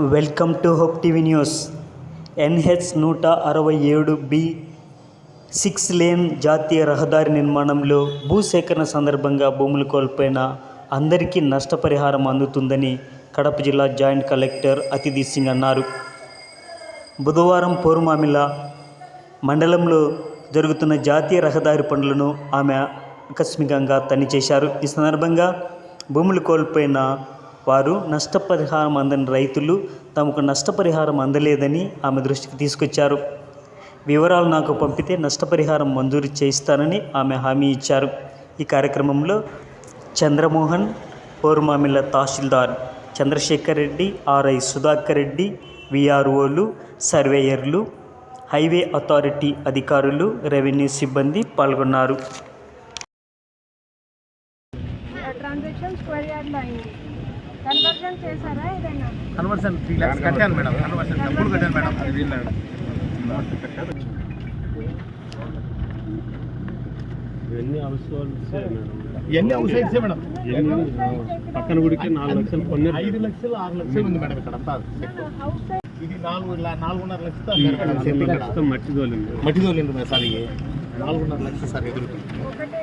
Welcome to Hope TV news. NH నూట అరవై ఏడు బి సిక్స్ లేన్ జాతీయ రహదారి నిర్మాణంలో భూసేకరణ సందర్భంగా భూములు కోల్పోయిన అందరికీ నష్టపరిహారం అందుతుందని కడప జిల్లా జాయింట్ కలెక్టర్ అతిథి సింగ్ అన్నారు. బుధవారం పోరుమామిల మండలంలో జరుగుతున్న జాతీయ రహదారి పనులను ఆమె ఆకస్మికంగా తని చేశారు. ఈ సందర్భంగా భూములు కోల్పోయిన వారు నష్టపరిహారం అందని రైతులు తమకు నష్టపరిహారం అందలేదని ఆమె దృష్టికి తీసుకొచ్చారు. వివరాలు నాకు పంపితే నష్టపరిహారం మంజూరు చేయిస్తానని ఆమె హామీ ఇచ్చారు. ఈ కార్యక్రమంలో చంద్రమోహన్ పౌర్మామిల్ల తహసీల్దార్ చంద్రశేఖర్ రెడ్డి ఆర్ఐ సుధాకర్ రెడ్డి విఆర్ఓలు సర్వేయర్లు హైవే అథారిటీ అధికారులు రెవెన్యూ సిబ్బంది పాల్గొన్నారు. ట్రాన్సాక్షన్ స్క్వేర్ యార్డ్లో అయింది. కన్వర్షన్ త్రీ ల్యాక్స్ కట్టాను మేడం. కన్వర్షన్ డబ్బులు కట్టాను మేడం. అది వీళ్ళు ఇవన్నీ హౌస్ సైడ్సే మేడం? పక్కన గుడికి నాలుగు లక్షలు కొన్ని ఐదు లక్షలు ఆరు లక్షలు ఉంది మేడం ఇక్కడ అంతా. ఇది నాలుగు నాలుగున్నర లక్షలు మట్టి తోలింది. మట్టి తోలింది మేడం సార్. ఇవి నాలుగున్నర లక్షలు సార్ ఎదురుకి ఒకటే.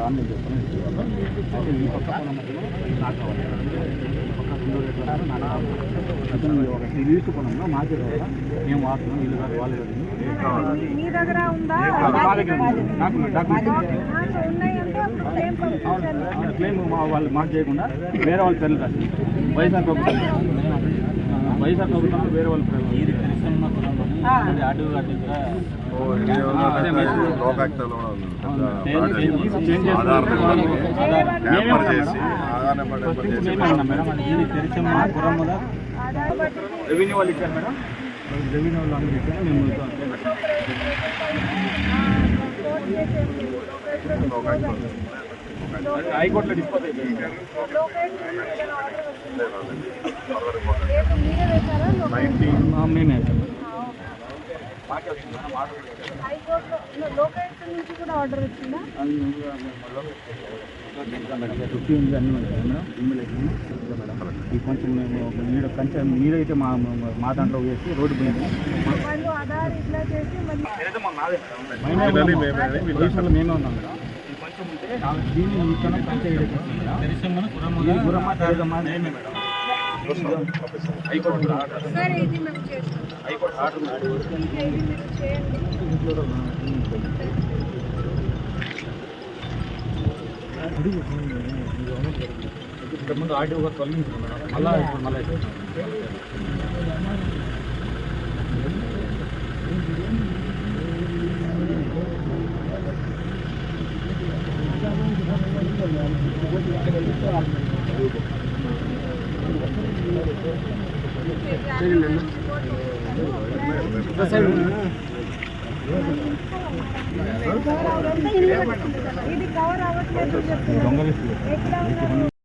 అయితే ఈ పక్క పొలం నాకు కావాలి. లీస్ట్ పొలంలో మాకే కావాలా మేము వాడుతున్నాం ఇల్లు కాదు వాళ్ళు క్లెయిమ్ వాళ్ళు మాకు చేయకుండా వేరే వాళ్ళ పేర్లు రాసింది. వైఎస్ఆర్ ప్రభుత్వం వైఎస్ఆర్ ప్రభుత్వం వేరే వాళ్ళ ఇది రెవెన్యూ వాళ్ళు ఇచ్చారు మేడం. రెవెన్యూ వాళ్ళు అందరూ ఇచ్చారు. మేము కోర్టు చేసేసి హైకోర్టులో డిస్పోజ్ అయిపోయింది. ఉంది అన్ని ఉంటాయి మేడం ఇమ్యూలేషన్ మేడం. ఈ కొంచెం మేము కంచె నీడైతే మా మా- దాంట్లో వేసి రోడ్డు పోయింది మేమే ఉన్నాం మేడం. ఉంటే దీన్ని ఇక్కడ ఇది గురమ్మ తేదమ్మ మేమే మేడం. హైకోర్టు హైకోర్టు ఆర్డర్ ఇంకా ఇది మీరు చేయండి. ముందు ఆర్డీఓ గారు తొలగించారు మేడం మళ్ళా మళ్ళీ ఇది కవర్ అవ్వట్లేదు చెప్తున్నారు